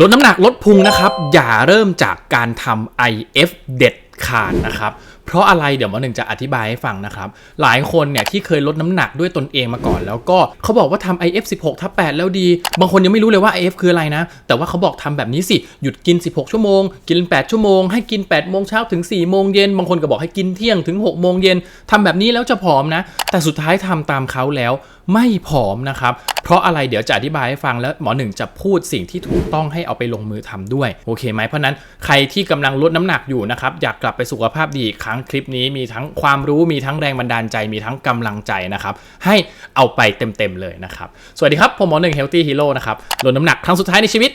ลดน้ำหนักลดพุงนะครับ อย่าเริ่มจากการทำ IF เด็ดขาดนะครับ เพราะอะไรเดี๋ยวมอหนึ่งจะอธิบายให้ฟังนะครับ หลายคนเนี่ยที่เคยลดน้ำหนักด้วยตนเองมาก่อน แล้วก็เขาบอกว่าทำ IF 16ทับ8แล้วดี บางคนยังไม่รู้เลยว่า IF คืออะไรนะ แต่ว่าเขาบอกทำแบบนี้สิ หยุดกิน 16 ชั่วโมง กิน 8 ชั่วโมง ให้กิน 8 โมงเช้าถึง 4 โมงเย็น บางคนก็บอกให้กินเที่ยงถึง 6 โมงเย็นทำแบบนี้แล้วจะผอมนะ แต่สุดท้ายทำตามเขาแล้ว ไม่ผอมนะครับ เพราะอะไรเดี๋ยวจะอธิบายให้ฟังแล้วหมอหนึ่งจะพูดสิ่งที่ถูกต้องให้เอาไปลงมือทำด้วย โอเคไหมเพราะนั้นใครที่กำลังลดน้ำหนักอยู่นะครับ อยากกลับไปสุขภาพดีอีกครั้งคลิปนี้มีทั้งความรู้มีทั้งแรงบันดาลใจมีทั้งกำลังใจนะครับ ให้เอาไปเต็มๆเลยนะครับ สวัสดีครับ ผมหมอหนึ่งเฮลตี้ฮีโร่นะครับลดน้ำหนักครั้งสุดท้ายในชีวิต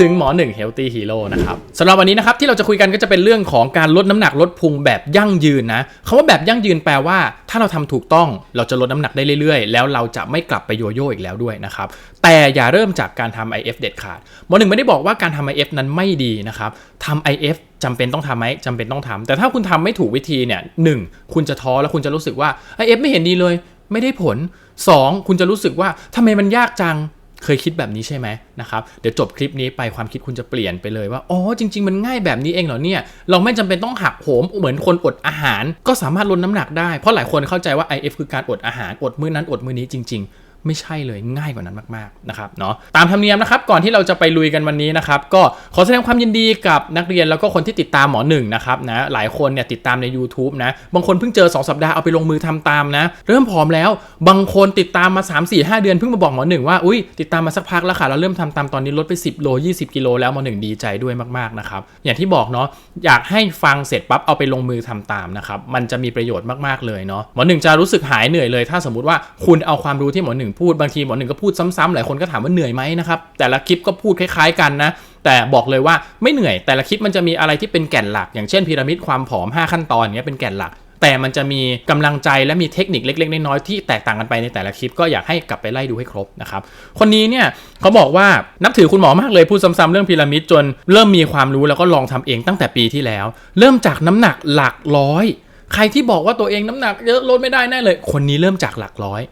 ถึงหมอหนึ่งเฮลตี้ฮีโร่นะครับสำหรับวันนี้นะครับที่เราจะคุยกันก็จะเป็นเรื่องของการลดน้ำหนักลดพุงแบบยั่งยืนนะคำว่าแบบยั่งยืนแปลว่า ถ้าเราทำถูกต้องเราจะลดน้ำหนักได้เรื่อยๆ แล้วเราจะไม่กลับไปโยโย่อีกแล้วด้วยนะครับแต่อย่าเริ่มจากการทำ IF เด็ดขาดหมอหนึ่งไม่ได้บอกว่าการทำ IF นั้นไม่ดีนะครับทำ IF จำเป็นต้องทำไหมจำเป็นต้องทำแต่ถ้าคุณทำไม่ถูกวิธีเนี่ยหนึ่งคุณจะท้อแล้วคุณจะรู้สึกว่า IF ไม่เห็นดีเลย ไม่ได้ผล 2. คุณจะรู้สึกว่าทำไมมันยากจัง เคยคิดแบบนี้ใช่ไหมนะครับเดี๋ยวจบคลิปนี้ไปความคิดคุณจะเปลี่ยนไปเลยว่าอ๋อจริง ๆ มันง่ายแบบนี้เองเหรอเนี่ยเราไม่จำเป็นต้องหักโหมเหมือนคนอดอาหาร ก็สามารถลดน้ำหนักได้เพราะหลายคนเข้าใจว่า IF คือการอดอาหารอดมื้อนั้นอดมื้อนี้จริง ๆ ไม่ใช่เลยง่ายกว่านั้นมากๆนะครับเนาะตามธรรมเนียมนะครับก่อนที่เราจะไปลุยกันวันนี้นะครับก็ขอแสดงความยินดีกับนักเรียนแล้วก็คนที่ติดตามหมอหนึ่งนะครับนะหลายคนเนี่ยติดตามใน YouTube นะบางคนเพิ่งเจอ 2 สัปดาห์เอาไปลงมือทำตามนะ เริ่มผอมแล้วบางคนติดตามมา 3 4 5 เดือนเพิ่งมาบอกหมอหนึ่งว่าอุ้ยติดตามมาสักพักแล้วค่ะเราเริ่มทำตามตอนนี้ลดไป 10 โล 20 กิโลแล้วหมอหนึ่งดีใจด้วยมากๆนะครับอย่างที่บอกเนาะอยากให้ฟังเสร็จปั๊บเอาไปลงมือทำตามนะครับมันจะมีประโยชน์มากๆเลยเนาะหมอหนึ่งจะรู้สึกหายเหนื่อยเลย ถ้าสมมติว่าคุณเอาความรู้ที่หมอหนึ่งพูดบางทีหมอหนึ่งก็พูดซ้ำๆหลายคนก็ถามว่าเหนื่อยไหมนะครับแต่ละคลิปก็พูดคล้าย ๆ กันนะแต่บอกเลยว่าไม่เหนื่อย แต่ละคลิปมันจะมีอะไรที่เป็นแก่นหลัก อย่างเช่นพีระมิดความผอม 5 ขั้นตอนเนี้ยเป็นแก่นหลัก แต่มันจะมีกำลังใจและมีเทคนิคเล็ก ๆ น้อยๆที่แตกต่างกันไปในแต่ละคลิปก็อยากให้กลับไปไล่ดูให้ครบนะครับคนนี้เนี่ยเขาบอกว่านับถือคุณหมอมากเลยพูดซ้ำๆเรื่องพีระมิดจนเริ่มมีความรู้แล้วก็ลองทำเองตั้งแต่ปีที่แล้ว เริ่มจากน้ำหนักหลักร้อย ใครที่บอกว่าตัวเองน้ำหนักเยอะลดไม่ได้แน่เลย คนนี้เริ่มจากหลักร้อย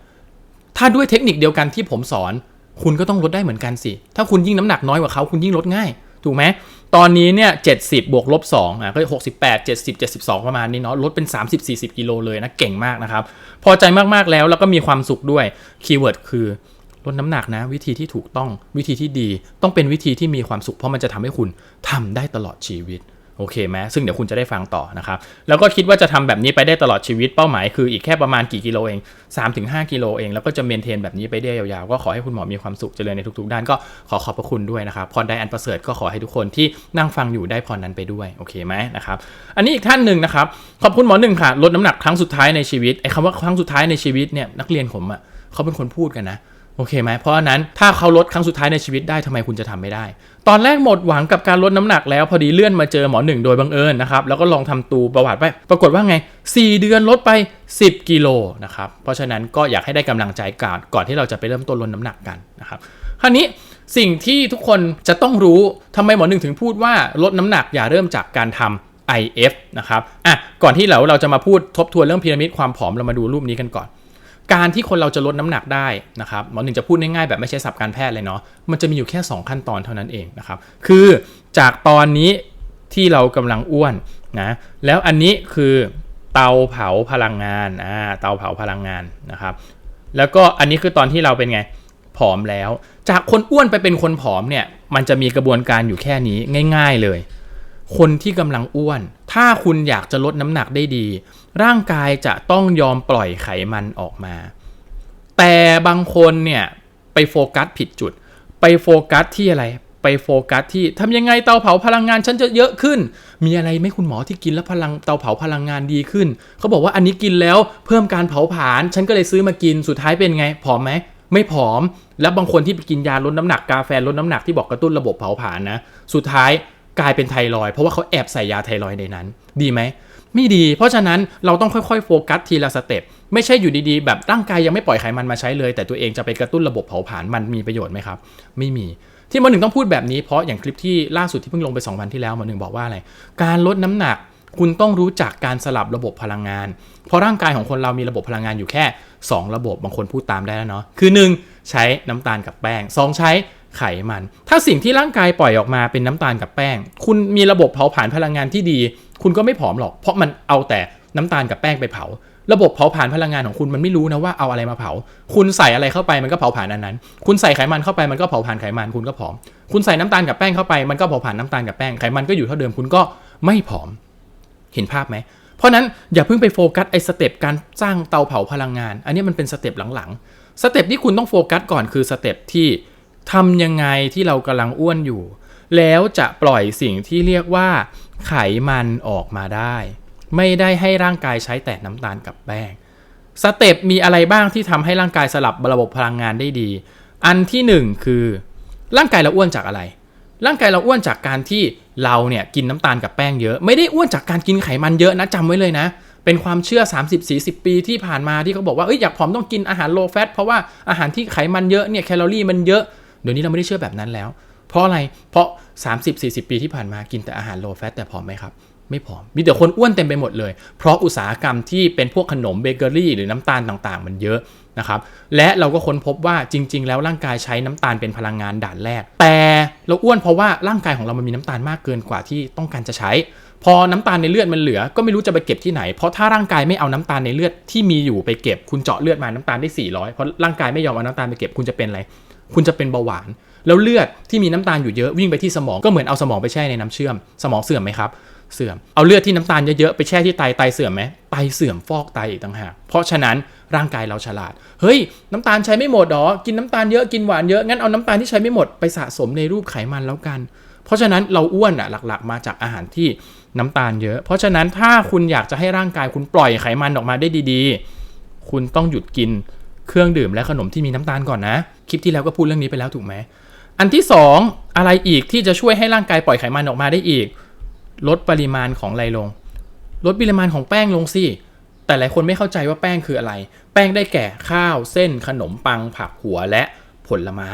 ถ้าด้วยเทคนิคเดียวกันที่ผมสอน คุณก็ต้องลดได้เหมือนกันสิ ถ้าคุณยิ่งน้ำหนักน้อยกว่าเขาคุณยิ่งลดง่าย ถูกไหมตอนนี้เนี่ยเจ็ดสิบบวกลบสองอะก็หกสิบแปดเจ็ดสิบเจ็ดสิบสองประมาณนี้เนาะลดเป็นสามสิบสี่สิบกิโลเลยนะเก่งมากนะครับ พอใจมากๆแล้วแล้วก็มีความสุขด้วยคีย์เวิร์ดคือลดน้ำหนักนะ วิธีที่ถูกต้องวิธีที่ดี ต้องเป็นวิธีที่มีความสุขเพราะมันจะทำให้คุณทำได้ตลอดชีวิต โอเคไหมซึ่งเดี๋ยวคุณจะได้ฟังต่อนะครับ แล้วก็คิดว่าจะทำแบบนี้ไปได้ตลอดชีวิตเป้าหมายคืออีกแค่ประมาณกี่กิโลเอง 3-5 กิโลเอง แล้วก็จะเมนเทนแบบนี้ไปได้ยาวๆ ก็ขอให้คุณหมอมีความสุขเจริญในทุกๆ ด้านก็ขอขอบพระคุณด้วยนะครับพรใดอันประเสริฐก็ขอให้ทุกคนที่นั่งฟังอยู่ได้พรนั้นไปด้วยโอเคไหมนะครับอันนี้อีกท่านหนึ่งนะครับขอบคุณหมอหนึ่งค่ะลดน้ำหนักครั้งสุดท้ายในชีวิตไอ้คำว่าครั้งสุดท้ายในชีวิตเนี่ยนักเรียนผมอะเขาเป็นคนพูดกันนะ โอเคไหมเพราะนั้นถ้าเขาลดครั้งสุดท้ายในชีวิตได้ทำไมคุณจะทำไม่ได้ ตอนแรกหมดหวังกับการลดน้ำหนักแล้วพอดีเลื่อนมาเจอหมอหนึ่งโดยบังเอิญนะครับ แล้วก็ลองทำตูประวัติไป ปรากฏว่าไง 4 เดือนลดไป 10 กิโลนะครับ เพราะฉะนั้นก็อยากให้ได้กำลังใจก่อนก่อนที่เราจะไปเริ่มต้นลดน้ำหนักกันนะครับคราวนี้สิ่งที่ทุกคนจะต้องรู้ทำไมหมอหนึ่งถึงพูดว่าลดน้ำหนักอย่าเริ่มจากการทำ IF นะครับอะก่อนที่เราเราจะมาพูดทบทวนเรื่องพีระมิดความผอมเรามาดูรูปนี้กันก่อน การที่คนเราจะลดน้ำหนักได้นะครับหมอหนึ่งจะพูดง่ายๆแบบไม่ใช่ศัพท์การแพทย์เลยเนาะมันจะมีอยู่แค่ 2 ขั้นตอนเท่านั้นเองนะครับคือจากตอนนี้ที่เรากำลังอ้วนนะแล้วอันนี้คือเตาเผาพลังงานอ่าเตาเผาพลังงานนะครับแล้วก็อันนี้คือตอนที่เราเป็นไงผอมแล้ว จากคนอ้วนไปเป็นคนผอมเนี่ยมันจะมีกระบวนการอยู่แค่นี้ง่าย ๆเลย คนที่กำลังอ้วน ถ้าคุณอยากจะลดน้ำหนักได้ดี ร่างกายจะต้องยอมปล่อยไขมันออกมา แต่บางคนเนี่ยไปโฟกัสผิดจุด ไปโฟกัสที่อะไร ไปโฟกัสที่ทำยังไงเตาเผาพลังงานฉันจะเยอะขึ้น มีอะไรไหมคุณหมอที่กินแล้วพลังเตาเผาพลังงานดีขึ้น เขาบอกว่าอันนี้กินแล้วเพิ่มการเผาผลาญฉันก็เลยซื้อมากินสุดท้ายเป็นไงผอมไหมไม่ผอม แล้วบางคนที่ไปกินยาลดน้ำหนักกาแฟลดน้ำหนักที่บอกกระตุ้นระบบเผาผลาญนะ สุดท้ายกลายเป็นไทรอยเพราะว่าเขาแอบใส่ยาไทรอยในนั้น ดีไหม ไม่ดี เพราะฉะนั้นเราต้องค่อยๆโฟกัสทีละสเต็ปไม่ใช่อยู่ดีๆ แบบร่างกายยังไม่ปล่อยไขมันมาใช้เลย แต่ตัวเองจะไปกระตุ้นระบบเผาผลาญมันมีประโยชน์ไหมครับ ไม่มีที่หมอหนึ่งต้องพูดแบบนี้เพราะอย่างคลิปที่ล่าสุดที่เพิ่งลงไป2วันที่แล้วหมอหนึ่งบอกว่าอะไร การลดน้ำหนักคุณต้องรู้จักการสลับระบบพลังงาน เพราะร่างกายของคนเรามีระบบพลังงานอยู่แค่ 2 ระบบบางคนพูดตามได้แล้วเนาะคือ 1 ใช้น้ำตาลกับแป้ง 2 ใช้ ไขมัน ถ้าสิ่งที่ร่างกายปล่อยออกมาเป็นน้ำตาลกับแป้ง คุณมีระบบเผาผลาญพลังงานที่ดี คุณก็ไม่ผอมหรอก เพราะมันเอาแต่น้ำตาลกับแป้งไปเผา ระบบเผาผลาญพลังงานของคุณมันไม่รู้นะว่าเอาอะไรมาเผา คุณใส่อะไรเข้าไปมันก็เผาผลาญอันนั้น คุณใส่ไขมันเข้าไปมันก็เผาผลาญไขมันคุณก็ผอม คุณใส่น้ำตาลกับแป้งเข้าไปมันก็เผาผลาญน้ำตาลกับแป้งไขมันก็อยู่เท่าเดิมคุณก็ไม่ผอม เห็นภาพไหมเพราะนั้นอย่าเพิ่งไปโฟกัสไอ้สเต็ปการสร้างเตาเผาพลังงาน อันนี้มันเป็นสเต็ปหลังๆ สเต็ปที่คุณต้องโฟกัสก่อนคือสเต็ปที่ ทำยังไงที่เรากำลังอ้วนอยู่ แล้วจะปล่อยสิ่งที่เรียกว่า ไขมันออกมาได้ ไม่ได้ให้ร่างกายใช้แต่น้ำตาลกับแป้งสเต็ปมีอะไรบ้างที่ทำให้ร่างกายสลับระบบพลังงานได้ดี อันที่หนึ่งคือ ร่างกายเราอ้วนจากอะไร ร่างกายเราอ้วนจากการที่เราเนี่ยกินน้ำตาลกับแป้งเยอะ ไม่ได้อ้วนจากการกินไขมันเยอะนะจำไว้เลยนะเป็นความเชื่อ 30-40 ปีที่ผ่านมาที่เขาบอกว่าเอ้ยอยากผอมต้องกินอาหารโลแฟตเพราะว่าอาหารที่ไขมันเยอะเนี่ยแคลอรี่มันเยอะ เดี๋ยวนี้เราไม่ได้เชื่อแบบนั้นแล้ว เพราะอะไรเพราะ 30-40 ปีที่ผ่านมากินแต่อาหารโลแฟตแต่ผอมไหมครับไม่ผอม มีแต่คนอ้วนเต็มไปหมดเลย เพราะอุตสาหกรรมที่เป็นพวกขนมเบเกอรี่หรือน้ำตาลต่างๆ มันเยอะนะครับ และเราก็ค้นพบว่าจริง ๆ แล้วร่างกายใช้น้ำตาลเป็นพลังงานด่านแรก แต่เราอ้วนเพราะว่าร่างกายของเรามันมีน้ำตาลมากเกินกว่าที่ต้องการจะใช้ พอน้ำตาลในเลือดมันเหลือ ก็ไม่รู้จะไปเก็บที่ไหน เพราะถ้าร่างกายไม่เอาน้ำตาลในเลือดที่มีอยู่ไปเก็บ คุณเจาะเลือดมาน้ำตาลได้ 400 เพราะร่างกายไม่ยอมเอาน้ำตาลไปเก็บ คุณจะเป็นอะไร คุณจะเป็นเบาหวาน แล้วเลือดที่มีน้ำตาลอยู่เยอะวิ่งไปที่สมองก็เหมือนเอาสมองไปแช่ในน้ำเชื่อม สมองเสื่อมไหมครับเสื่อมเอาเลือดที่น้ำตาลเยอะๆไปแช่ที่ไตไตเสื่อมไหมไตเสื่อมฟอกไตอีกต่างหากเพราะฉะนั้นร่างกายเราฉลาด เฮ้ย น้ำตาลใช้ไม่หมดหรอกินน้ำตาลเยอะกินหวานเยอะงั้นเอาน้ำตาลที่ใช้ไม่หมดไปสะสมในรูปไขมันแล้วกัน เพราะฉะนั้นเราอ้วนอะหลักๆ มาจากอาหารที่น้ำตาลเยอะ เพราะฉะนั้นถ้าคุณอยากจะให้ร่างกายคุณปล่อยไขมันออกมาได้ดี ๆ คุณต้องหยุดกินเครื่องดื่มและขนมที่มีน้ำตาลก่อนนะ ลิปที่แล้วก็พูดเรื่องนี้ไปแล้วถูกไหมอันที่สองอะไรอีกที่จะช่วยให้ร่างกายปล่อยไขมันออกมาได้อีก ลดปริมาณของอะไรลง ลดปริมาณของแป้งลงสิแต่หลายคนไม่เข้าใจว่าแป้งคืออะไร แป้งได้แก่ข้าวเส้นขนมปังผักหัวและผลไม้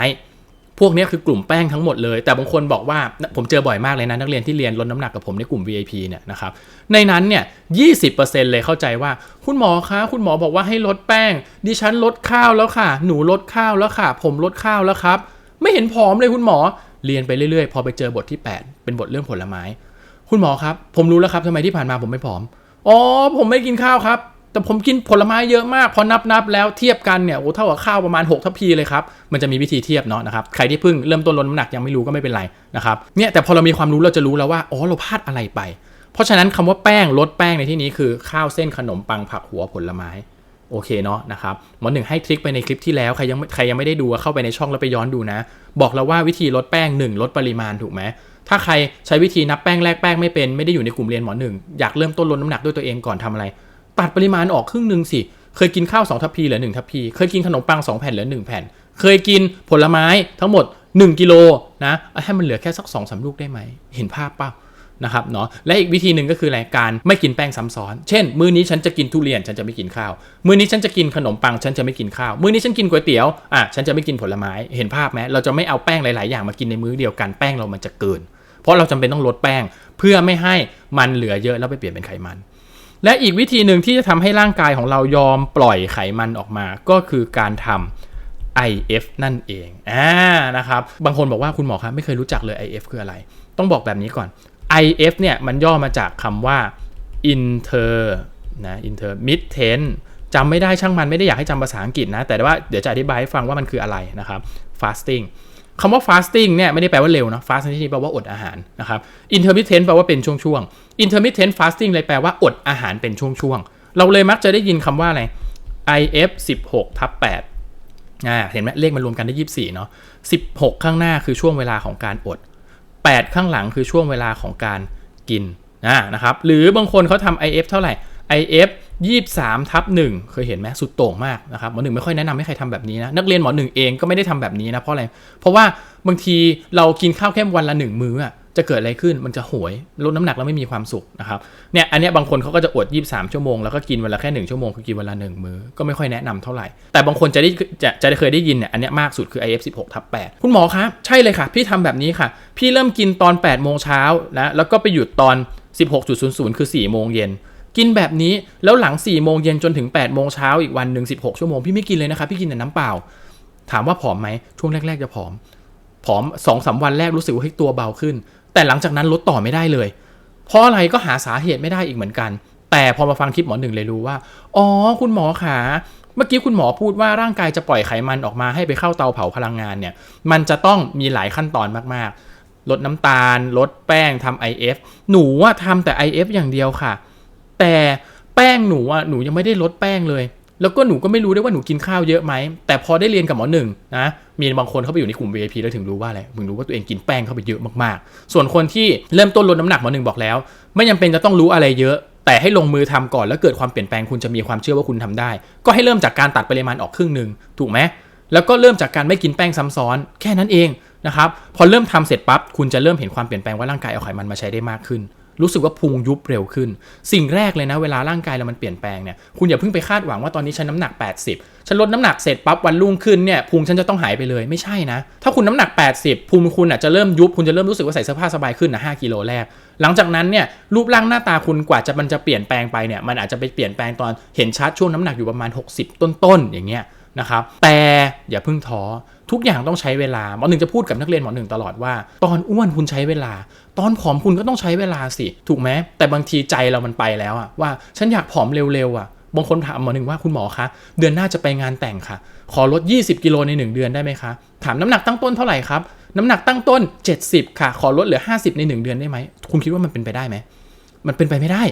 พวกนี้คือกลุ่มแป้งทั้งหมดเลย แต่บางคนบอกว่าผมเจอบ่อยมากเลยนะ นักเรียนที่เรียนลดน้ำหนักกับผมในกลุ่ม VIP เนี่ยนะครับ ในนั้นเนี่ย20%เลยเข้าใจว่า คุณหมอคะคุณหมอบอกว่าให้ลดแป้ง ดิฉันลดข้าวแล้วค่ะ หนูลดข้าวแล้วค่ะ ผมลดข้าวแล้วครับ ไม่เห็นผอมเลยคุณหมอ เรียนไปเรื่อยๆ พอไปเจอบทที่ 8 เป็นบทเรื่องผลไม้ คุณหมอครับ ผมรู้แล้วครับทำไมที่ผ่านมาผมไม่ผอม อ๋อ ผมไม่กินข้าวครับ แต่ผมกินผลไม้เยอะมากพอนับนับแล้วเทียบกันเนี่ยโอ้เท่ากับข้าวประมาณ 6ทัพพีเลยครับมันจะมีวิธีเทียบเนาะนะครับใครที่เพิ่งเริ่มต้นลดน้ำหนักยังไม่รู้ก็ไม่เป็นไรนะครับเนี่ยแต่พอเรามีความรู้เราจะรู้แล้วว่าอ๋อเราพลาดอะไรไป เพราะฉะนั้นคำว่าแป้งลดแป้งในที่นี้คือข้าวเส้นขนมปังผักหัวผลไม้โอเคเนาะนะครับหมอหนึ่งให้ทริคไปในคลิปที่แล้วใครยังใครยังไม่ได้ดูเข้าไปในช่องแล้วไปย้อนดูนะ บอกแล้วว่าวิธีลดแป้งหนึ่งลดปริมาณถูกไหมถ้าใครใช้วิธีนับแป้งแลกแป้งไม่เป็นไม่ได้อยู่ในกลุ่มเรียนหมอหนึ่งอยากเริ่มต้นลดน้ำหนักด้วยตัวเองก่อนทำอะไร ตัดปริมาณออกครึ่งหนึ่งสิ เคยกินข้าว2ทัพพีเหลือ1ทัพพี เคยกินขนมปัง2แผ่นเหลือ1แผ่น เคยกินผลไม้ทั้งหมด 1 กิโลนะให้มันเหลือแค่สัก2อสลูกได้ไหม เห็นภาพเปล่านะครับเนาะและอีกวิธีหนึ่งก็คืออะไรการไม่กินแป้งซ้ำซ้อน เช่น มื้อนี้ฉันจะกินทุเรียนฉันจะไม่กินข้าว มื้อนี้ฉันจะกินขนมปังฉันจะไม่กินข้าว มื้อนี้ฉันกินก๋วยเตี๋ยวอะฉันจะไม่กินผลไม้เห็นภาพไหมเราจะไม่เอาแป้งหลาย ๆ อย่างมากินในมื้อเดียวกันแป้งเรามันจะเกิน เพราะเราจำเป็นต้องลดแป้งเพื่อไม่ให้มันเหลือเยอะแล้วไปเปลี่ยนเป็นไขมัน และอีกวิธีหนึ่งที่จะทำให้ร่างกายของเรายอมปล่อยไขมันออกมา ก็คือการทำ IF นั่นเองอ่านะครับ บางคนบอกว่าคุณหมอครับไม่เคยรู้จักเลย IF คืออะไร ต้องบอกแบบนี้ก่อน IF เนี่ยมันย่อมาจากคำว่า inter นะ intermittent จำไม่ได้ช่างมันไม่ได้อยากให้จำภาษาอังกฤษนะ แต่ว่าเดี๋ยวจะอธิบายให้ฟังว่ามันคืออะไรนะครับ fasting คำว่า fasting เนี่ยไม่ได้แปลว่าเร็วนะ fast นที่นี้แปลว่าอดอาหารนะครับ intermittent แปลว่าเป็นช่วงๆ intermittent fasting เลยแปลว่าอดอาหารเป็นช่วงๆ เราเลยมักจะได้ยินคำว่าอะไร IF 16ทับ8อ่าเห็นไหมเลขมันรวมกันได้ 24 เนาะ16 ข้างหน้าคือช่วงเวลาของการอด 8 ข้างหลังคือช่วงเวลาของการกินอ่านะครับ หรือบางคนเขาทำ IF เท่าไหร่ IF 23ทับ1เคยเห็นไหมสุดโต่งมากนะครับหมอหนึ่งไม่ค่อยแนะนำให้ใครทำแบบนี้นะ นักเรียนหมอหนึ่งเองก็ไม่ได้ทำแบบนี้นะ เพราะอะไร เพราะว่าบางทีเรากินข้าวแค่วันละหนึ่งมื้อ จะเกิดอะไรขึ้นมันจะโหยลดน้ำหนักแล้วไม่มีความสุขนะครับเนี่ยอันเนี้ยบางคนเขาก็จะอด 23 ชั่วโมงแล้วก็กินวันละแค่ 1 ชั่วโมงคือกินวันละ1มื้อก็ไม่ค่อยแนะนำเท่าไหร่ แต่บางคนจะได้จะจะเคยได้ยินเนี่ยอันเนี้ยมากสุดคือ IF 16ทับ8คุณหมอครับใช่เลยค่ะ พี่ทำแบบนี้ค่ะ พี่เริ่มกินตอน8โมงเช้านะแล้วก็ไปหยุดตอน 16.00 คือ4โมงเย็นกินแบบนี้แล้วหลัง4โมงเย็นจนถึง8โมงเช้าอีกวันหนึ่ง16 ชั่วโมง พี่ไม่กินเลยนะครับ พี่กินแต่น้ำเปล่า ถามว่าผอมไหมช่วงแรก ๆ จะผอม ผอม2อสวันแรกรู้สึกว่าเฮ้ตัวเบาขึ้น แต่หลังจากนั้นลดต่อไม่ได้เลย เพราะอะไรก็หาสาเหตุไม่ได้อีกเหมือนกัน แต่พอมาฟังคลิปหมอหนึ่งเลยรู้ว่า อ๋อ คุณหมอขาเมื่อกี้คุณหมอพูดว่าร่างกายจะปล่อยไขมันออกมาให้ไปเข้าเตาเผาพลังงานเนี่ย มันจะต้องมีหลายขั้นตอนมากๆ ลดน้ำตาล ลดแป้งทำ IF หนูว่าทำแต่ IF อย่างเดียวค่ะ แต่แป้งหนูอะหนูยังไม่ได้ลดแป้งเลย แล้วก็หนูก็ไม่รู้ด้วยว่าหนูกินข้าวเยอะไหม แต่พอได้เรียนกับหมอหนึ่งนะ มีบางคนเข้าไปอยู่ในกลุ่ม VIP แล้วถึงรู้ว่าอะไร มึงรู้ว่าตัวเองกินแป้งเข้าไปเยอะมากๆ ส่วนคนที่เริ่มต้นลดน้ำหนักหมอหนึ่งบอกแล้ว ไม่จำเป็นจะต้องรู้อะไรเยอะ แต่ให้ลงมือทำก่อนแล้วเกิดความเปลี่ยนแปลงคุณจะมีความเชื่อว่าคุณทำได้ ก็ให้เริ่มจากการตัดปริมาณออกครึ่งหนึ่งถูกไหมแล้วก็เริ่มจากการไม่กินแป้งซ้ำซ้อน แค่นั้นเองนะครับ พอเริ่มทำเสร็จปั๊บ คุณจะเริ่มเห็นความเปลี่ยนแปลงว่าร่างกายเอาไขมันมาใช้ได้มากขึ้น รู้สึกว่าพุงยุบเร็วขึ้น สิ่งแรกเลยนะเวลาร่างกายเรามันเปลี่ยนแปลงเนี่ยคุณอย่าเพิ่งไปคาดหวังว่าตอนนี้ฉันน้ำหนัก 80 ฉันลดน้ำหนักเสร็จปั๊บวันรุ่งขึ้นเนี่ยพุงฉันจะต้องหายไปเลยไม่ใช่นะ ถ้าคุณน้ำหนัก 80พุงคุณอะจะเริ่มยุบคุณจะเริ่มรู้สึกว่าใส่เสื้อผ้าสบายขึ้นนะ5กิโลแรก หลังจากนั้นเนี่ยรูปร่างหน้าตาคุณกว่าจะมันจะเปลี่ยนแปลงไปเนี่ยมันอาจจะไปเปลี่ยนแปลงตอนเห็นชัดช่วงน้ำหนักอยู่ประมาณ 60 ต้นๆอย่างเงี้ยนะครับแต่อย่าเพิ่งท้อ ทุกอย่างต้องใช้เวลาหมอหนึ่งจะพูดกับนักเรียนหมอหนึ่งตลอดว่า ตอนอ้วนคุณใช้เวลา ตอนผอมคุณก็ต้องใช้เวลาสิ ถูกไหมแต่บางทีใจเรามันไปแล้วอะว่าฉันอยากผอมเร็วๆอะบางคนถามหมอหนึ่งว่าคุณหมอคะเดือนหน้าจะไปงานแต่งค่ะ ขอลด 20 กิโลใน 1 เดือนได้ไหมคะถามน้ำหนักตั้งต้นเท่าไหร่ครับน้ำหนักตั้งต้น 70 ค่ะ ขอลดเหลือ 50 ใน 1 เดือนได้ไหมคุณคิดว่ามันเป็นไปได้ไหมมันเป็นไปไม่ได้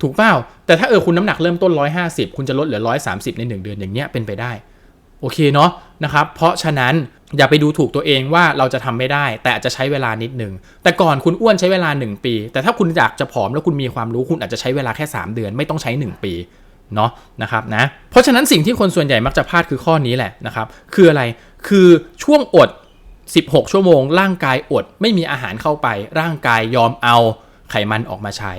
ถูกเปล่าแต่ถ้าเออคุณน้ำหนักเริ่มต้น 150 คุณจะลดเหลือ 130 ใน 1 เดือนอย่างเงี้ยเป็นไปได้ โอเคเนาะนะครับเพราะฉะนั้นอย่าไปดูถูกตัวเองว่าเราจะทำไม่ได้ แต่อาจจะใช้เวลานิดหนึ่งแต่ก่อนคุณอ้วนใช้เวลา 1 ปี แต่ถ้าคุณอยากจะผอมแล้วคุณมีความรู้คุณอาจจะใช้เวลาแค่ 3 เดือนไม่ต้องใช้ 1 ปีเนาะนะครับนะเพราะฉะนั้นสิ่งที่คนส่วนใหญ่มักจะพลาดคือข้อนี้แหละนะครับคืออะไรคือช่วงอด 16 ชั่วโมง ร่างกายอดไม่มีอาหารเข้าไป ร่างกายยอมเอาไขมันออกมาใช้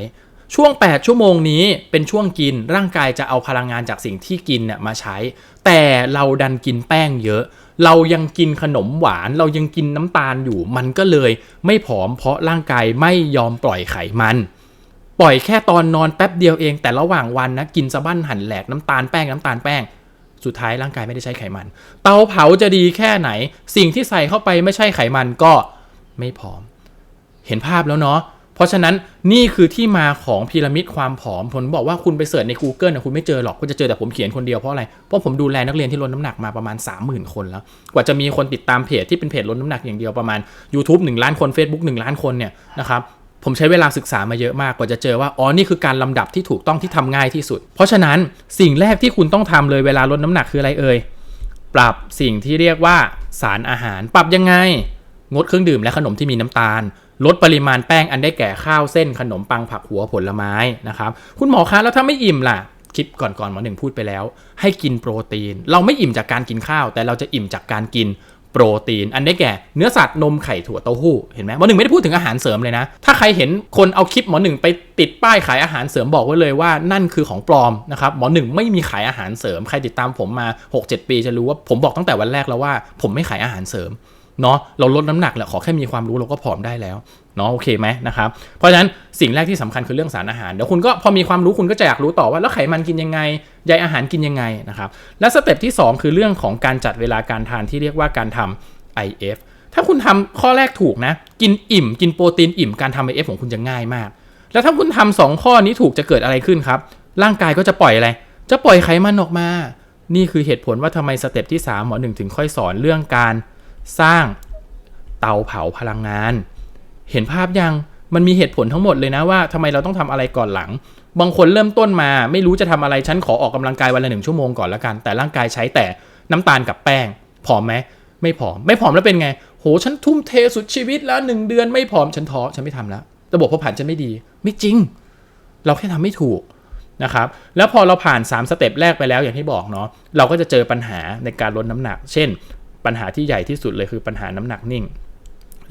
ช่วง 8 ชั่วโมงนี้เป็นช่วงกินร่างกายจะเอาพลังงานจากสิ่งที่กินเนี่ยมาใช้ แต่เราดันกินแป้งเยอะ เรายังกินขนมหวาน เรายังกินน้ำตาลอยู่ มันก็เลยไม่ผอมเพราะร่างกายไม่ยอมปล่อยไขมัน ปล่อยแค่ตอนนอนแป๊บเดียวเอง แต่ระหว่างวันนะกินสะบั้นหั่นแหลกน้ำตาลแป้งน้ำตาลแป้งสุดท้ายร่างกายไม่ได้ใช้ไขมัน เตาเผาจะดีแค่ไหน สิ่งที่ใส่เข้าไปไม่ใช่ไขมันก็ไม่ผอม เห็นภาพแล้วเนาะ เพราะฉะนั้นนี่คือที่มาของพีระมิดความผอม ผมบอกว่าคุณไปเสิร์ชใน Google นะคุณไม่เจอหรอกคุณจะเจอแต่ผมเขียนคนเดียวเพราะอะไร เพราะผมดูแลนักเรียนที่ลดน้ำหนักมาประมาณ 30,000 คนแล้ว กว่าจะมีคนติดตามเพจที่เป็นเพจลดน้ำหนักอย่างเดียวประมาณ YouTube 1 ล้านคน Facebook 1 ล้านคนเนี่ยนะครับผมใช้เวลาศึกษามาเยอะมากกว่าจะเจอว่า อ๋อ นี่คือการลำดับที่ถูกต้องที่ทำง่ายที่สุด เพราะฉะนั้นสิ่งแรกที่คุณต้องทำเลยเวลาลดน้ำหนักคืออะไรเอ่ย ปรับสิ่งที่เรียกว่าสารอาหาร ปรับยังไง งดเครื่องดื่มและขนมที่มีน้ำตาล ลดปริมาณแป้งอันได้แก่ข้าวเส้นขนมปังผักหัวผลไม้นะครับ คุณหมอคะแล้วถ้าไม่อิ่มล่ะคลิปก่อนๆหมอหนึ่งพูดไปแล้ว ให้กินโปรตีน เราไม่อิ่มจากการกินข้าว แต่เราจะอิ่มจากการกินโปรตีน อันได้แก่เนื้อสัตว์นมไข่ถั่วเต้าหู้เห็นไหมหมอหนึ่งไม่ได้พูดถึงอาหารเสริมเลยนะ ถ้าใครเห็นคนเอาคลิปหมอหนึ่งไปติดป้ายขายอาหารเสริมบอกไว้เลยว่านั่นคือของปลอมนะครับหมอหนึ่งไม่มีขายอาหารเสริม ใครติดตามผมมา 6-7 ปีจะรู้ว่าผมบอกตั้งแต่วันแรกแล้วว่า ผมไม่ขายอาหารเสริม เนาะเราลดน้ำหนักแหละขอแค่มีความรู้เราก็ผอมได้แล้วเนาะโอเคไหมนะครับเพราะฉะนั้นสิ่งแรกที่สำคัญคือเรื่องสารอาหารเดี๋ยวคุณก็พอมีความรู้คุณก็จะอยากรู้ต่อว่าแล้วไขมันกินยังไงใยอาหารกินยังไงนะครับและสเต็ปที่ 2 คือเรื่องของการจัดเวลาการทานที่เรียกว่าการทำ IF ถ้าคุณทำข้อแรกถูกนะ กินอิ่ม กินโปรตีนอิ่มการทำ IF ของคุณจะง่ายมาก แล้วถ้าคุณทำสองข้อนี้ถูกจะเกิดอะไรขึ้นครับ ร่างกายก็จะปล่อยอะไร จะปล่อยไขมันออกมา นี่คือเหตุผลว่าทำไมสเต็ปที่3หมอหนึ่งถึงค่อยสอนเรื่องการ สร้างเตาเผาพลังงาน เห็นภาพยังมันมีเหตุผลทั้งหมดเลยนะว่าทำไมเราต้องทำอะไรก่อนหลัง บางคนเริ่มต้นมาไม่รู้จะทำอะไรฉันขอออกกำลังกายวันละหนึ่งชั่วโมงก่อนละกัน แต่ร่างกายใช้แต่น้ำตาลกับแป้งผอมไหมไม่ผอม ไม่ผอมแล้วเป็นไง โหฉันทุ่มเทสุดชีวิตแล้วหนึ่งเดือนไม่ผอมฉันท้อฉันไม่ทำแล้ว ระบบเผาผลาญฉันไม่ดี ไม่จริง เราแค่ทำไม่ถูกนะครับแล้วพอเราผ่าน 3 สเต็ปแรกไปแล้วอย่างที่บอกเนาะเราก็จะเจอปัญหาในการลดน้ำหนัก เช่น ปัญหาที่ใหญ่ที่สุดเลยคือปัญหาน้ำหนักนิ่ง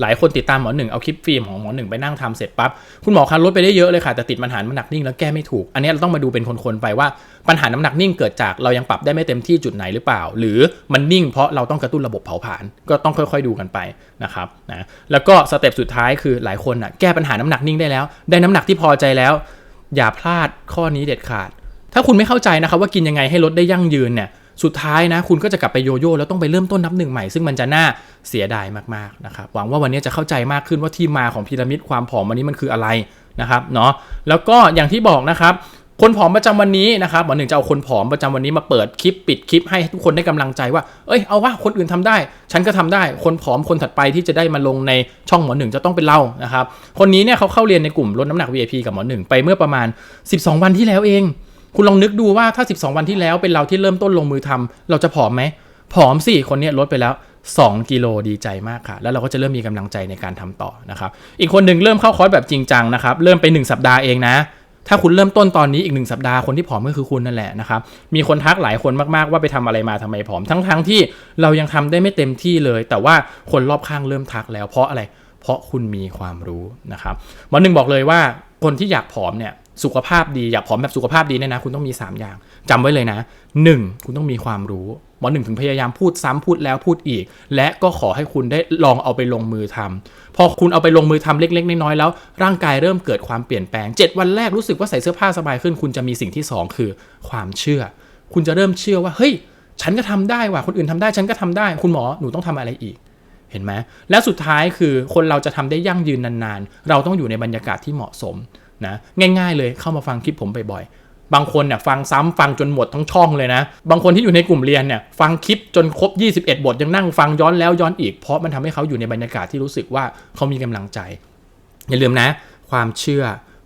หลายคนติดตามหมอหนึ่งเอาคลิปฟิล์มของหมอหนึ่งไปนั่งทำเสร็จปั๊บคุณหมอคะลดไปได้เยอะเลยค่ะแต่ติดปัญหาน้ำหนักนิ่งแล้วแก้ไม่ถูก อันนี้เราต้องมาดูเป็นคนๆไปว่าปัญหาน้ำหนักนิ่งเกิดจากเรายังปรับได้ไม่เต็มที่จุดไหนหรือเปล่า หรือมันนิ่งเพราะเราต้องกระตุ้นระบบเผาผลาญก็ต้องค่อยๆดูกันไปนะครับนะแล้วก็สเต็ปสุดท้ายคือหลายคนอะแก้ปัญหาน้ำหนักนิ่งได้แล้ว ได้น้ำหนักที่พอใจแล้ว อย่าพลาดข้อนี้เด็ดขาดถ้าคุณไม่เข้าใจนะครับว่ากินยังไงให้ลดได้ยั่งยืนเนี่ย สุดท้ายนะคุณก็จะกลับไปโยโย่แล้วต้องไปเริ่มต้นนับหนึ่งใหม่ซึ่งมันจะน่าเสียดายมากๆนะครับหวังว่าวันนี้จะเข้าใจมากขึ้นว่าที่มาของพีระมิดความผอมวันนี้มันคืออะไรนะครับเนาะแล้วก็อย่างที่บอกนะครับคนผอมประจำวันนี้นะครับหมอหนึ่งจะเอาคนผอมประจำวันนี้มาเปิดคลิปปิดคลิปให้ทุกคนได้กำลังใจว่า เอ้ยเอาว่าคนอื่นทำได้ ฉันก็ทำได้ คนผอมคนถัดไปที่จะได้มาลงในช่องหมอหนึ่งจะต้องเป็นเรานะครับ คนนี้เนี่ยเขาเข้าเรียนในกลุ่มลดน้ำหนัก VIP กับหมอหนึ่งไปเมื่อประมาณ 12 วันที่แล้วเอง คุณลองนึกดูว่าถ้า 12 วันที่แล้วเป็นเราที่เริ่มต้นลงมือทำเราจะผอมไหมผอมสิคนนี้ลดไปแล้ว 2 กิโลดีใจมากค่ะ แล้วเราก็จะเริ่มมีกำลังใจในการทำต่อนะครับ อีกคนหนึ่งเริ่มเข้าคอร์สแบบจริงจังนะครับ เริ่มไป 1 สัปดาห์เองนะ ถ้าคุณเริ่มต้นตอนนี้อีกหนึ่งสัปดาห์คนที่ผอมก็คือคุณนั่นแหละนะครับ มีคนทักหลายคนมากๆว่าไปทำอะไรมาทำไมผอม ทั้งๆทที่เรายังทำได้ไม่เต็มที่เลย แต่ว่าคนรอบข้างเริ่มทักแล้วเพราะอะไร เพราะคุณมีความรู้นะครับหมอหนึ่งบอกเลยว่าคนที่อยากผอมเนี่ย สุขภาพดีอยากผอมแบบสุขภาพดีเนี่ยนะ คุณต้องมี 3 อย่างจำไว้เลยนะ 1. คุณต้องมีความรู้หมอหนึ่งถึงพยายามพูดซ้ำพูดแล้วพูดอีก และก็ขอให้คุณได้ลองเอาไปลงมือทำพอคุณเอาไปลงมือทำเล็ก ๆ น้อยๆแล้ว ร่างกายเริ่มเกิดความเปลี่ยนแปลง 7 วันแรกรู้สึกว่าใส่เสื้อผ้าสบายขึ้น คุณจะมีสิ่งที่ 2 คือความเชื่อ คุณจะเริ่มเชื่อว่าเฮ้ยฉันก็ทำได้ว่ะคนอื่นทำได้ฉันก็ทำได้ คุณหมอหนูต้องทำอะไรอีกเห็นไหมและสุดท้ายคือคนเราจะทำได้ยั่งยืนนานๆ เราต้องอยู่ในบรรยากาศที่เหมาะสม นะง่ายๆเลยเข้ามาฟังคลิปผมบ่อยๆบางคนเนี่ยฟังซ้ำฟังจนหมดทั้งช่องเลยนะ บางคนที่อยู่ในกลุ่มเรียนเนี่ยฟังคลิปจนครบ 21 บทยังนั่งฟังย้อนแล้วย้อนอีกเพราะมันทำให้เขาอยู่ในบรรยากาศที่รู้สึกว่าเขามีกำลังใจ อย่าลืมนะ ความเชื่อ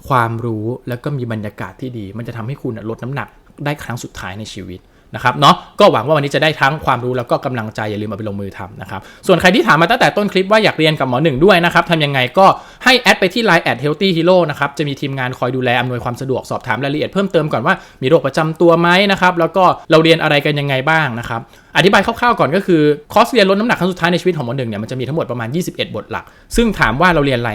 ความรู้แล้วก็มีบรรยากาศที่ดี มันจะทำให้คุณลดน้ำหนักได้ครั้งสุดท้ายในชีวิต นะครับเนาะก็หวังว่าวันนี้จะได้ทั้งความรู้แล้วก็กำลังใจอย่าลืมเอาไปลงมือทำนะครับส่วนใครที่ถามมาตั้งแต่ต้นคลิปว่าอยากเรียนกับหมอหนึ่งด้วยนะครับทำยังไงก็ให้แอดไปที่ Line แอด healthy hero นะครับจะมีทีมงานคอยดูแลอำนวยความสะดวกสอบถามรายละเอียดเพิ่มเติมก่อนว่ามีโรคประจำตัวไหมนะครับแล้วก็เราเรียนอะไรกันยังไงบ้างนะครับอธิบายคร่าวๆก่อนก็คือคอร์สเรียนลดน้ำหนักครั้งสุดท้ายในชีวิตของหมอหนึ่งเนี่ยมันจะมีทั้งหมดประมาณ 21 บทหลัก ซึ่งถามว่าเราเรียนอะไร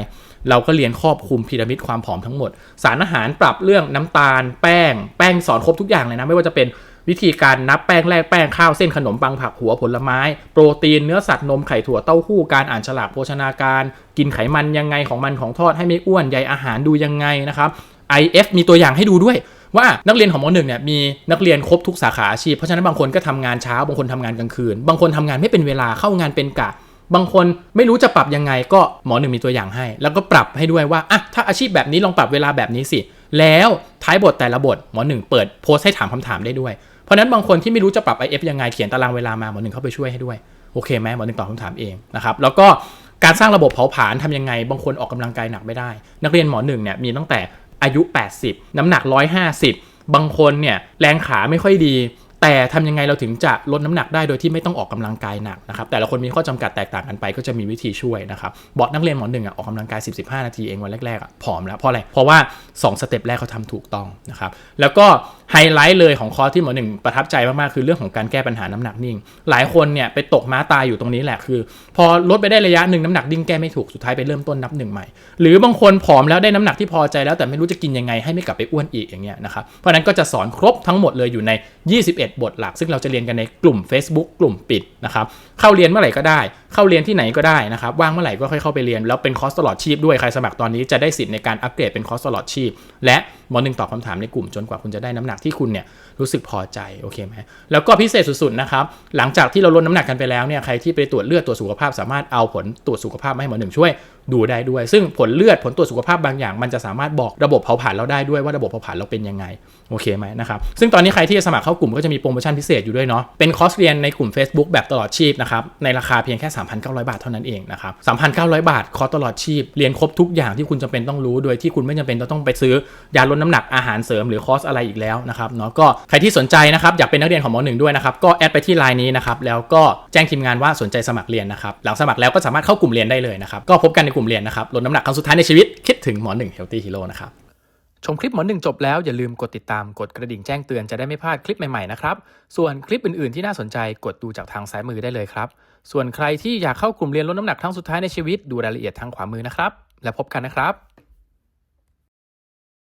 เราก็เรียนครอบคลุมพีระมิดความผอมทั้งหมด สารอาหารปรับเรื่องน้ำตาล แป้ง แป้งสอนครบทุกอย่างเลยนะ ไม่ว่าจะเป็น วิธีการนับแป้งแรกแป้งข้าวเส้นขนมปังผักหัวผลไม้ โปรตีนเนื้อสัตว์นมไข่ถั่วเต้าหู้การอ่านฉลากโภชนาการ กินไขมันยังไงของมันของทอดให้ไม่อ้วนใยอาหารดูยังไงนะครับ IF มีตัวอย่างให้ดูด้วยว่านักเรียนของมหนึ่งเนี่ยมีนักเรียนครบทุกสาขาอาชีพ เพราะฉะนั้นบางคนก็ทำงานเช้าบางคนทำงานกลางคืน บางคนทำงานไม่เป็นเวลาเข้างานเป็นกะ บางคนไม่รู้จะปรับยังไงก็หมอหนึ่งมีตัวอย่างให้ แล้วก็ปรับให้ด้วยว่าอะถ้าอาชีพแบบนี้ลองปรับเวลาแบบนี้สิ แล้วท้ายบทแต่ละบทหมอหนึ่งเปิดโพสต์ให้ถามคำถามได้ด้วย ราะนั้นบางคนที่ไม่รู้จะปรับ IF ยังไงเขียนตารางเวลามาหมอหนึ่งเข้าไปช่วยให้ด้วยโอเคไหมหมอหนึ่งตอบคำถามเองนะครับแล้วก็การสร้างระบบเผาผลาญทำยังไง บางคนออกกำลังกายหนักไม่ได้ นักเรียนหมอหนึ่งเนี่ยมีตั้งแต่อายุ 80 น้ำหนัก 150 บางคนเนี่ยแรงขาไม่ค่อยดี แต่ทำยังไงเราถึงจะลดน้ำหนักได้โดยที่ไม่ต้องออกกำลังกายหนักนะครับแต่ละคนมีข้อจำกัดแตกต่างกันไปก็จะมีวิธีช่วยนะครับบอกนักเรียนหมอหนึ่งอะออกกำลังกาย 10-15 นาทีเองวันแรกๆอะผอมแล้วเพราะอะไรเพราะว่า 2 สเต็ปแรกเขาทำถูกต้องนะครับแล้วก็ไฮไลท์เลยของคอร์สที่หมอหนึ่งประทับใจมากๆคือเรื่องของการแก้ปัญหาน้ำหนักนิ่ง หลายคนเนี่ยไปตกม้าตายอยู่ตรงนี้แหละคือ พอลดไปได้ระยะหนึ่งน้ำหนักดิ่งแก้ไม่ถูกสุดท้ายไปเริ่มต้นนับหนึ่งใหม่ หรือบางคนผอมแล้วได้น้ำหนักที่พอใจแล้วแต่ไม่รู้จะกินยังไงให้ไม่กลับไปอ้วนอีกอย่างเงี้ยนะครับเพราะนั้นก็จะสอนครบทั้งหมดเลยอยู่ใน21 บทหลัก ซึ่งเราจะเรียนกันในกลุ่ม Facebook กลุ่มปิดนะครับ เข้าเรียนเมื่อไหร่ก็ได้ เข้าเรียนที่ไหนก็ได้นะครับว่างเมื่อไหร่ก็ค่อยเข้าไปเรียนแล้วเป็นคอร์สตลอดชีพด้วยใครสมัครตอนนี้จะได้สิทธิ์ในการอัปเกรดเป็นคอร์สตลอดชีพ และหมอหนึ่งตอบคำถามในกลุ่มจนกว่าคุณจะได้น้ำหนักที่คุณเนี่ยรู้สึกพอใจโอเคไหมแล้วก็พิเศษสุดๆนะครับหลังจากที่เราลดน้ำหนักกันไปแล้วเนี่ยใครที่ไปตรวจเลือดตรวจสุขภาพ สามารถเอาผลตรวจสุขภาพมาให้หมอหนึ่งช่วยดูได้ด้วย ซึ่งผลเลือดผลตรวจสุขภาพบางอย่าง มันจะสามารถบอกระบบเผาผลาญเราได้ด้วยว่าระบบเผาผลาญเราเป็นยังไงโอเคไหมนะครับซึ่งตอนนี้ใครที่จะสมัครเข้ากลุ่มก็จะมีโปรโมชั่นพิเศษอยู่ด้วยเนาะเป็นคอร์สเรียนในกลุ่ม Facebook แบบตลอดชีพนะครับในราคาเพียงแค่3,900 บาทเท่านั้นเองนะครับ3,900 บาทคอร์สตลอดชีพ เรียนครบทุกอย่างที่คุณจำเป็นต้องรู้ โดยที่คุณไม่จำเป็นต้องไปซื้อยาลดน้ำหนักอาหารเสริมหรือคอร์สอะไรอีกแล้วนะครับเนาะก็ใครที่สนใจนะครับอยากเป็นนักเรียนของหมอหนึ่งด้วยนะครับก็แอดไปที่ไลน์นี้นะครับแล้วก็แจ้งทีมงานว่าสนใจสมัครเรียนนะครับหลังสมัครแล้วก็สามารถเข้ากลุ่มเรียนได้เลยนะครับก็พบกันในกลุ่มเรียนนะครับลดน้ำหนักครั้งสุดท้ายในชีวิตคิดถึงหมอหนึ่ง Healthy Hero นะครับชมคลิปหมอหนึ่งจบแล้วอย่าลืมกดติดตามกดกระดิ่งแจ้งเตือนจะได้ไม่พลาดคลิปใหม่ๆนะครับส่วนคลิปอื่นๆที่น่าสนใจกดดูจากทางซ้ายมือได้เลยครับ ส่วนใครที่อยากเข้ากลุ่มเรียนลดน้ำหนักครั้งสุดท้ายในชีวิตดูรายละเอียดทางขวามือนะครับ แล้วพบกันนะครับ